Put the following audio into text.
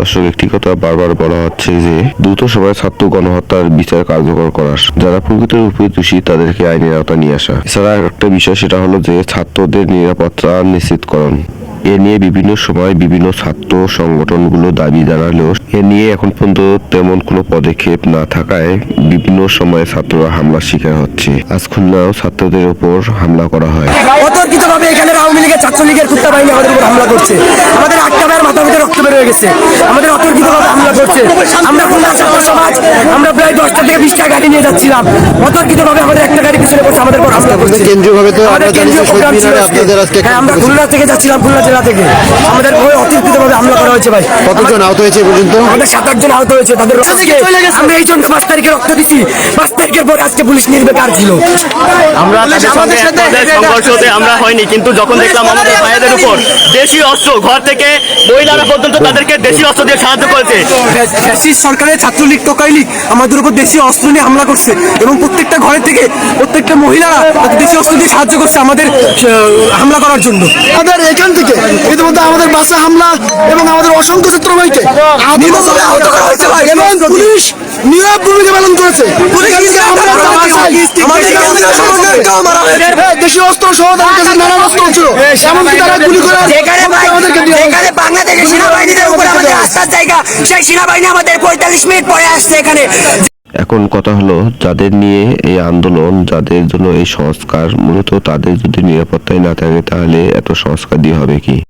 দর্শক একটি কথা বারবার বলা হচ্ছে যে দ্রুত সময়ে ছাত্র গণহত্যার বিচার কার্যকর করা যারা প্রকৃত রূপে দোষী, তাদেরকে আইনের আওতায় নিয়ে আসা। এছাড়া একটা বিষয়, সেটা হলো যে ছাত্রদের নিরাপত্তা নিশ্চিতকরণ। এ নিয়ে বিভিন্ন সময় বিভিন্ন ছাত্র সংগঠনগুলো দাবি জানালেও এ নিয়ে এখন পর্যন্ত তেমন কোনো পদক্ষেপ না থাকায় বিভিন্ন সময়ে ছাত্ররা হামলার শিকার হচ্ছে। আজ খুলনাও ছাত্রদের উপর হামলা করা হয়। অতর্কিত ভাবে এখানে আওয়ামী লীগের ছাত্রলীগের কুত্তা বাহিনী আমাদের উপর হামলা করছে। আমাদের আটটা হয়ে গেছে। আমাদের অতর্কিত ভাবে হামলা করছে। আমরা খুলনা ছাত্র সমাজ আমরা প্রায় দশটা থেকে বিশটা গাড়ি নিয়ে যাচ্ছিলাম। অতর্কিত ভাবে আমাদের একটা গাড়ি পিছনে বসে আমাদের উপর হামলা করছে। কেন্দ্রীয়ভাবে তো আমরা জানি প্রোগ্রাম ছিল হ্যাঁ আমরা খুলনা থেকে যাচ্ছিলাম খুলনা জেলা থেকে। আমাদের উপরে অতর্কিত ভাবে হামলা করা হয়েছে ভাই। কতজন আহত হয়েছে পর্যন্ত? আমাদের সাত আটজন আহত হয়েছে তাদের আজকে আমরা এই জন্য পাঁচ তারিখে রক্ত দিছি। পাঁচ তারিখের পরে আজকে পুলিশ নির্বেকার ছিল। আমরা তাদের সঙ্গে সংঘর্ষ হতে আমরা হয়নি কিন্তু যখন দেখলাম আমাদের ভাইদের উপর দেশি অস্ত্র ঘর থেকে মহিলারা পর্যন্ত তাদেরকে দেশি অস্ত্র দিয়ে সাহায্য করেছে। ফ্যাসিস্ট সরকারের ছাত্রলীগ টোকাই লীগ আমাদের উপর দেশীয় অস্ত্র নিয়ে হামলা করছে এবং প্রত্যেকটা ঘরে থেকে প্রত্যেকটা মহিলারা দেশীয় অস্ত্র দিয়ে সাহায্য করছে আমাদের হামলা করার জন্য। আমাদের এখান থেকে ইতিমধ্যে আমাদের বাসে হামলা এবং আমাদের অসংখ্য ছাত্র ভাইকে পুলিশ নীরব ভূমিকা পালন করেছে। পুলিশ এখান থেকে আমরা জানাতে চাই, আমাদের আমাদের আমাদের সমাজেরকেও মারা হয়েছে। দেশীয় অস্ত্র সহ তাদের কাছে নানান অস্ত্র ছিল এমনকি তারা গুলি করে আমাদেরকে যেখানে বাংলাদেশের সেনাবাহিনীদের উপর আমাদের আস্থার জায়গা সেই সেনাবাহিনী আমাদের পঁয়তাল্লিশ মিনিট পরে আসছে এখানে। এখন কথা হলো যাদের নিয়ে এই আন্দোলন যাদের জন্য এই সংস্কার মূলত তাদের যদি নিরাপত্তায় না থাকে তাহলে এত সংস্কার দিয়ে হবে কি?